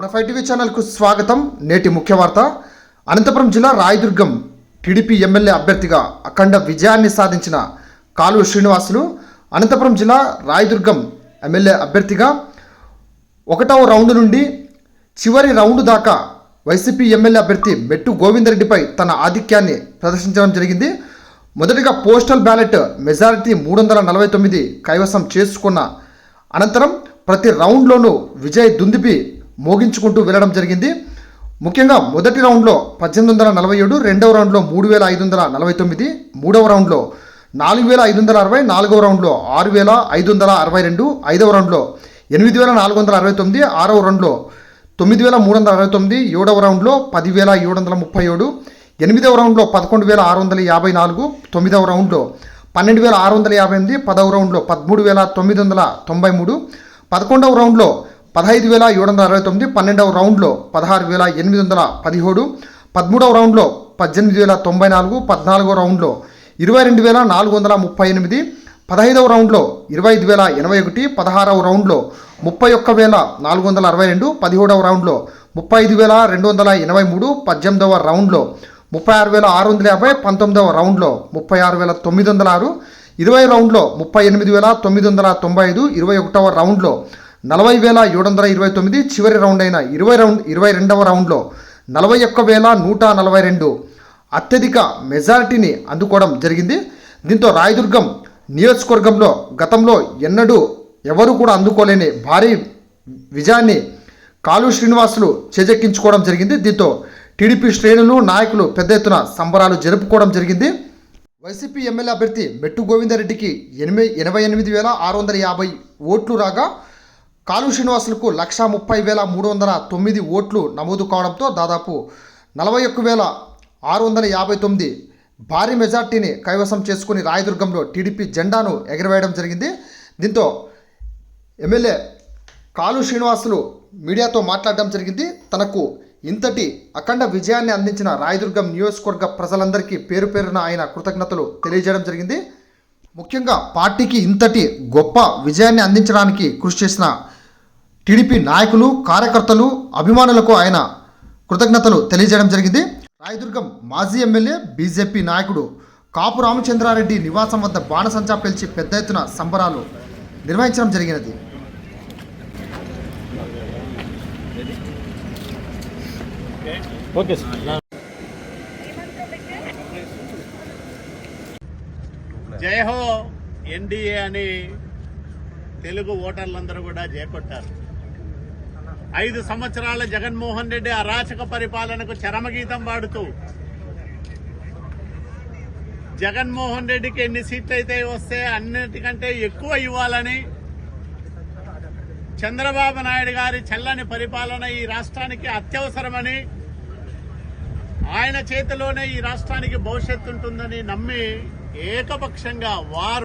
మన five TV ఛానల్కు స్వాగతం. నేటి ముఖ్య వార్త. అనంతపురం జిల్లా రాయదుర్గం టీడీపీ ఎమ్మెల్యే అభ్యర్థిగా అఖండ విజయాన్ని సాధించిన కాలువ శ్రీనివాసులు అనంతపురం జిల్లా రాయదుర్గం ఎమ్మెల్యే అభ్యర్థిగా ఒకటవ రౌండ్ నుండి చివరి రౌండ్ దాకా వైసీపీ ఎమ్మెల్యే అభ్యర్థి మెట్టు గోవిందరెడ్డిపై తన ఆధిక్యాన్ని ప్రదర్శించడం జరిగింది. మొదటిగా పోస్టల్ బ్యాలెట్ మెజారిటీ మూడు వందల నలభై తొమ్మిది కైవసం చేసుకున్న అనంతరం ప్రతి రౌండ్లోనూ విజయ్ దుందిపి మోగించుకుంటూ వెళ్ళడం జరిగింది. ముఖ్యంగా మొదటి రౌండ్లో పద్దెనిమిది వందల నలభై ఏడు రెండవ రౌండ్లో మూడు వేల ఐదు వందల నలభై తొమ్మిది మూడవ రౌండ్లో నాలుగు వేల ఐదు వందల అరవై నాలుగవ రౌండ్లో ఆరు వేల ఐదు వందల అరవై రెండు ఐదవ రౌండ్లో ఎనిమిది వేల నాలుగు వందల అరవై తొమ్మిది ఆరవ రౌండ్లో తొమ్మిది వేల మూడు వందల అరవై తొమ్మిది ఏడవ రౌండ్లో పదివేల ఏడు వందల ముప్పై ఏడు ఎనిమిదవ రౌండ్లో పదకొండు వేల ఆరు వందల యాభై నాలుగు తొమ్మిదవ రౌండ్లో పన్నెండు వేల ఆరు వందల యాభై ఎనిమిది పదవ రౌండ్లో పదమూడు వేల తొమ్మిది వందల తొంభై మూడు పదకొండవ రౌండ్లో పదహైదు వేల ఏడు వందల అరవై తొమ్మిది పన్నెండవ రౌండ్లో పదహారు వేల ఎనిమిది వందల పదిహేడు పదమూడవ రౌండ్లో పద్దెనిమిది వేల తొంభై నాలుగు పద్నాలుగో రౌండ్లో ఇరవై రెండు వేల నాలుగు వందల ముప్పై ఎనిమిది పదహైదవ రౌండ్లో ఇరవై ఐదు వేల ఎనభై ఒకటి పదహారవ రౌండ్లో ముప్పై ఒక్క వేల నాలుగు వందల అరవై రెండు పదిహేడవ రౌండ్లో ముప్పై ఐదు వేల రెండు వందల ఎనభై మూడు పద్దెనిమిదవ రౌండ్లో ముప్పై ఆరు వేల ఆరు వందల యాభై పంతొమ్మిదవ రౌండ్లో ముప్పై ఆరు వేల తొమ్మిది వందల ఆరు ఇరవై రౌండ్లో ముప్పై ఎనిమిది వేల తొమ్మిది వందల తొంభై ఐదు ఇరవై ఒకటవ రౌండ్లో నలభై వేల ఏడు వందల ఇరవై తొమ్మిది చివరి రౌండ్ అయిన ఇరవై రౌండ్ ఇరవై రెండవ రౌండ్లో నలభై ఒక్క వేల నూట నలభై రెండు అత్యధిక మెజారిటీని అందుకోవడం జరిగింది. దీంతో రాయదుర్గం నియోజకవర్గంలో గతంలో ఎన్నడూ ఎవరు కూడా అందుకోలేని భారీ విజయాన్ని కాలు శ్రీనివాసులు చేజెక్కించుకోవడం జరిగింది. దీంతో టీడీపీ శ్రేణులు నాయకులు పెద్ద ఎత్తున సంబరాలు జరుపుకోవడం జరిగింది. వైసీపీ ఎమ్మెల్యే అభ్యర్థి మెట్టు గోవిందరెడ్డికి ఎనిమిది ఎనభై ఎనిమిది వేల ఆరు వందల యాభై ఓట్లు రాగా కాలు శ్రీనివాసులకు లక్షా ముప్పై వేల మూడు వందల తొమ్మిది ఓట్లు నమోదు కావడంతో దాదాపు నలభై ఒక్క వేల ఆరు వందల యాభై తొమ్మిది భారీ మెజార్టీని కైవసం చేసుకుని రాయదుర్గంలో టీడీపీ జెండాను ఎగరవేయడం జరిగింది. దీంతో ఎమ్మెల్యే కాలు శ్రీనివాసులు మీడియాతో మాట్లాడడం జరిగింది. తనకు ఇంతటి అఖండ విజయాన్ని అందించిన రాయదుర్గం నియోజకవర్గ ప్రజలందరికీ పేరు పేరున ఆయన కృతజ్ఞతలు తెలియజేయడం జరిగింది. ముఖ్యంగా పార్టీకి ఇంతటి గొప్ప విజయాన్ని అందించడానికి కృషి చేసిన టీడీపీ నాయకులు కార్యకర్తలు అభిమానులకు ఆయన కృతజ్ఞతలు తెలియజేయడం జరిగింది. రాయదుర్గం మాజీ ఎమ్మెల్యే బీజేపీ నాయకుడు కాపు రామచంద్రారెడ్డి నివాసం వద్ద బాణసంచా పిలిచి పెద్ద ఎత్తున సంబరాలు నిర్వహించడం జరిగినది. ఓకే హో ఎన్డీఏ అని తెలుగు ఓటర్లందరూ కూడా జయకొట్టారు. ఐదు సంవత్సరాల జగన్మోహన్ రెడ్డి అరాచక పరిపాలనకు చరమగీతం పాడుతూ జగన్మోహన్ రెడ్డికి ఎన్ని సీట్లు అయితే వస్తే అన్నిటికంటే ఎక్కువ ఇవ్వాలని చంద్రబాబు నాయుడు గారి చల్లని పరిపాలన ఈ రాష్ట్రానికి అత్యవసరమని ఆయన చేతిలోనే ఈ రాష్ట్రానికి భవిష్యత్తు ఉంటుందని నమ్మి ఏకపక్షంగా వారు